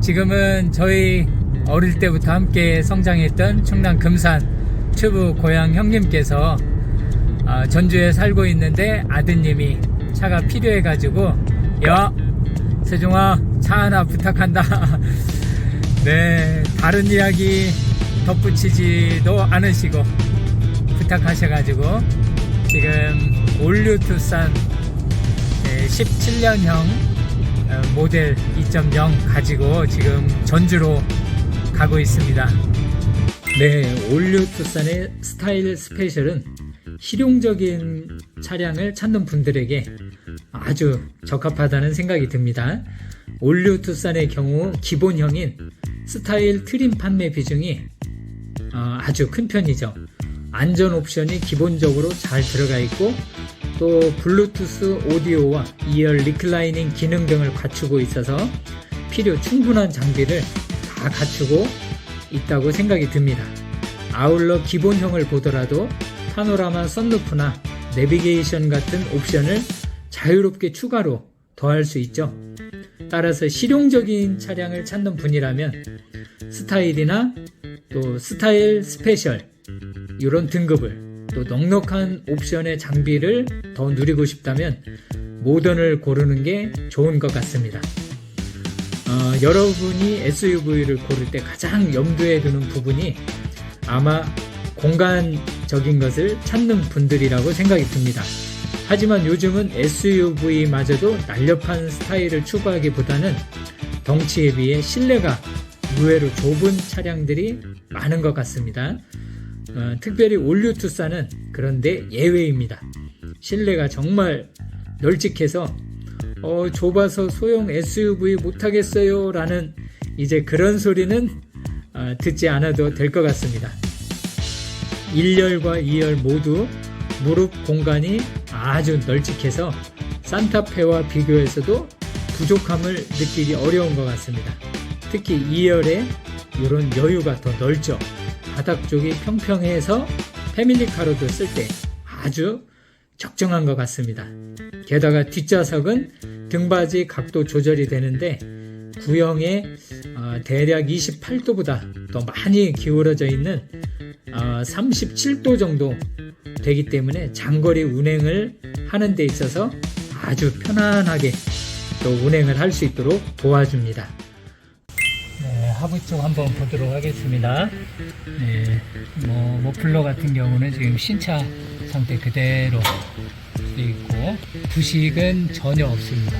지금은 저희 어릴 때부터 함께 성장했던 충남 금산 튜브 고향 형님께서 어, 전주에 살고 있는데 아드님이 차가 필요해 가지고 야 세종아 차 하나 부탁한다. 네 다른 이야기 덧붙이지도 않으시고 부탁하셔 가지고 지금 올류 투싼 17년형 어, 모델 2.0 가지고 지금 전주로 가고 있습니다. 네, 올류 투싼의 스타일 스페셜은 실용적인 차량을 찾는 분들에게 아주 적합하다는 생각이 듭니다. 올류 투싼의 경우 기본형인 스타일 트림 판매 비중이 어, 아주 큰 편이죠. 안전 옵션이 기본적으로 잘 들어가 있고 또 블루투스 오디오와 2열 리클라이닝 기능 등을 갖추고 있어서 필요 충분한 장비를 다 갖추고 있다고 생각이 듭니다. 아울러 기본형을 보더라도 파노라마 썬루프나 내비게이션 같은 옵션을 자유롭게 추가로 더할 수 있죠. 따라서 실용적인 차량을 찾는 분이라면 스타일이나 또 스타일 스페셜 이런 등급을 또 넉넉한 옵션의 장비를 더 누리고 싶다면 모던을 고르는 게 좋은 것 같습니다. 어, 여러분이 SUV를 고를 때 가장 염두에 두는 부분이 아마 공간적인 것을 찾는 분들이라고 생각이 듭니다. 하지만 요즘은 SUV마저도 날렵한 스타일을 추구하기보다는 덩치에 비해 실내가 의외로 좁은 차량들이 많은 것 같습니다. 어, 특별히 올류 투싼은 그런데 예외입니다. 실내가 정말 널찍해서 어, 좁아서 소형 SUV 못하겠어요 라는 이제 그런 소리는 어, 듣지 않아도 될 것 같습니다. 1열과 2열 모두 무릎 공간이 아주 널찍해서 산타페와 비교해서도 부족함을 느끼기 어려운 것 같습니다. 특히 2열에 이런 여유가 더 넓죠. 바닥 쪽이 평평해서 패밀리카로도 쓸 때 아주 적정한 것 같습니다. 게다가 뒷좌석은 등받이 각도 조절이 되는데 구형의 어, 대략 28도보다 더 많이 기울어져 있는 어, 37도 정도 되기 때문에 장거리 운행을 하는 데 있어서 아주 편안하게 또 운행을 할 수 있도록 도와줍니다. 네, 하부 쪽 한번 보도록 하겠습니다. 네, 뭐 머플러 같은 경우는 지금 신차 상태 그대로 돼 있고 부식은 전혀 없습니다.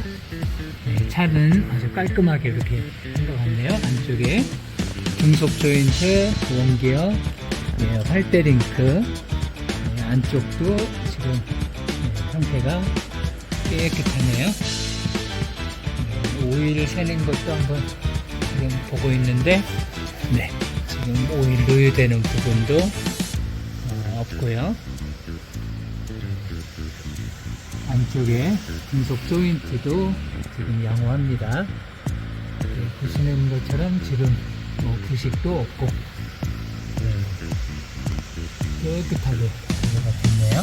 네, 차는 아주 깔끔하게 이렇게 같네요. 안쪽에 중속 조인트, 원기어, 네, 활대 링크, 네, 안쪽도 지금 네, 상태가 깨끗하네요. 네, 오일을 새는 것도 한번 지금 보고 있는데, 네, 지금 오일 노유되는 부분도 어, 없고요. 안쪽에 금속 조인트도 지금 양호합니다. 네, 보시는 것처럼 지금 뭐 부식도 없고 네, 깨끗하게 됐네요.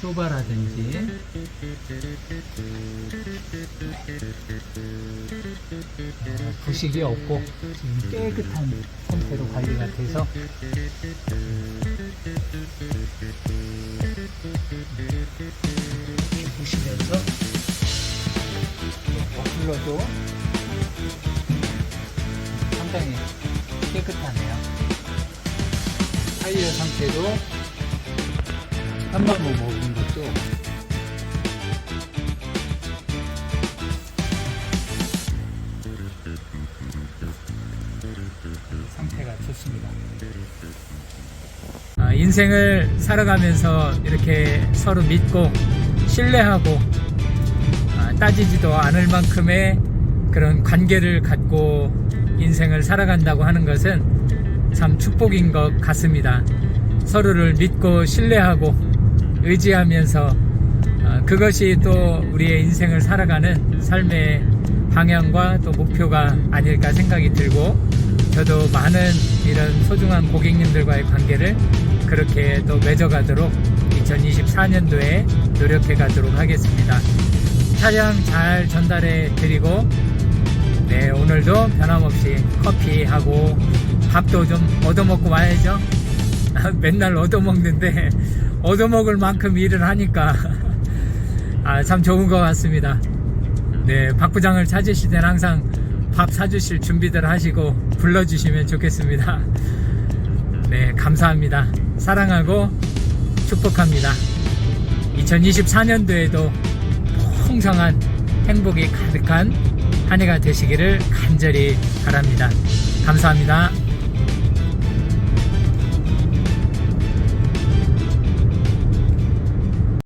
쇼바라든지 어, 부식이 없고 지금 깨끗한 상태로 관리가 돼서 이렇게 보시면서 머플러도 상당히 깨끗하네요. 타이어 상태도 한번 것도 상태가 좋습니다. 아, 인생을 살아가면서 이렇게 서로 믿고 신뢰하고 아, 따지지도 않을 만큼의 그런 관계를 갖고 인생을 살아간다고 하는 것은 참 축복인 것 같습니다. 서로를 믿고 신뢰하고 의지하면서 아, 그것이 또 우리의 인생을 살아가는 삶의 방향과 또 목표가 아닐까 생각이 들고 저도 많은 이런 소중한 고객님들과의 관계를 그렇게 또 맺어가도록 2024년도에 노력해 가도록 하겠습니다. 차량 잘 전달해 드리고 네 오늘도 변함없이 커피하고 밥도 좀 얻어먹고 와야죠. 맨날 얻어먹는데 얻어먹을 만큼 일을 하니까 아, 참 좋은 것 같습니다. 네, 박 부장을 찾으실 때는 항상 밥 사주실 준비들 하시고 불러주시면 좋겠습니다. 네, 감사합니다. 사랑하고 축복합니다. 2024년도에도 풍성한 행복이 가득한 한 해가 되시기를 간절히 바랍니다. 감사합니다.